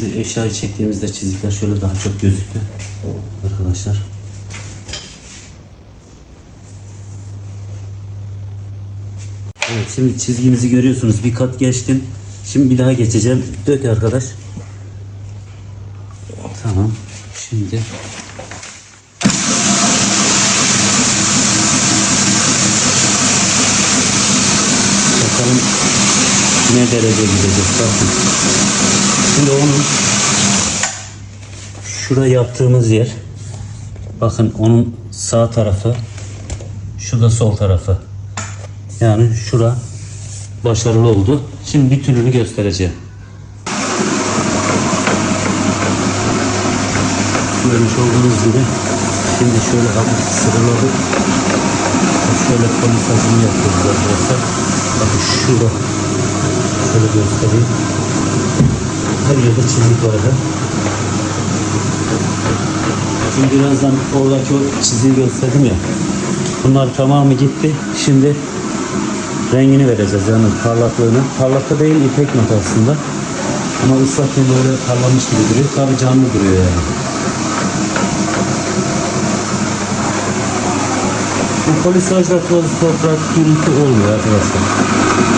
Şimdi eşyayı çektiğimizde çizikler şöyle daha çok gözüktü. Arkadaşlar. Evet şimdi çizgimizi görüyorsunuz. Bir kat geçtim. Şimdi bir daha geçeceğim. Dök arkadaş. Tamam. Şimdi bakalım ne derece gidecek. Bakın. Şimdi onun şurada yaptığımız yer bakın onun sağ tarafı şu da sol tarafı. Yani şura başarılı oldu. Şimdi bütününü göstereceğim. Görmüş olduğunuz gibi şimdi şöyle hafif sıraladık. Şöyle polisajını yapıyoruz arkadaşlar. Bakın şurada şöyle göstereyim. Her yerde çizik vardı. Şimdi birazdan oradaki o çiziyi gösterdim ya. Bunlar tamamı gitti. Şimdi rengini vereceğiz yani parlaklığını. Parlakta değil ipek mat aslında. Ama ıslakken böyle parlamış gibi duruyor. Tabii canlı duruyor yani. Bu polisajda toz, toprak, gürültü olmuyor arkadaşlar.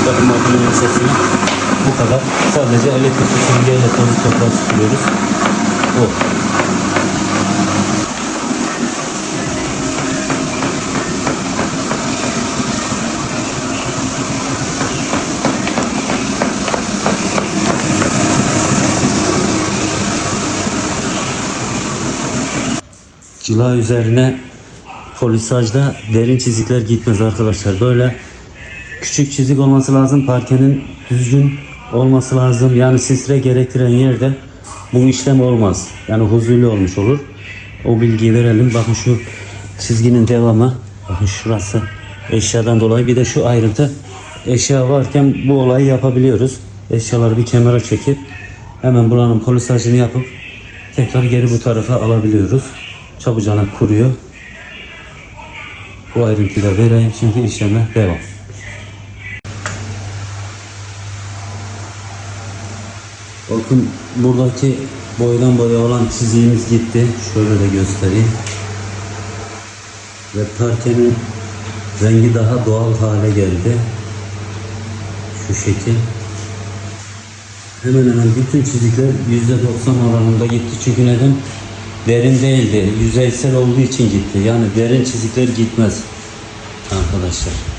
Bakın makinenin sesini bu kadar. Sadece elektrik süpürgeyle toz, toprak süpürüyoruz. O. Cila üzerine polisajda derin çizikler gitmez arkadaşlar. Böyle küçük çizik olması lazım. Parkenin düzgün olması lazım. Yani sisre gerektiren yerde bu işlem olmaz. Yani huzurlu olmuş olur. O bilgiyi verelim. Bakın şu çizginin devamı. Bakın şurası eşyadan dolayı. Bir de şu ayrıntı eşya varken bu olayı yapabiliyoruz. Eşyaları bir kenara çekip hemen buranın polisajını yapıp tekrar geri bu tarafa alabiliyoruz. Çabucana kuruyor. Bu ayrıntıyı da vereyim. Şimdi işleme devam. Bakın buradaki boydan boya olan çiziğimiz gitti. Şöyle de göstereyim. Ve parkenin rengi daha doğal hale geldi. Şu şekil. Hemen hemen bütün çizikler %90 oranında gitti. Çünkü neden? Derin değildi. Yüzeysel olduğu için gitti. Yani derin çizikler gitmez. Arkadaşlar.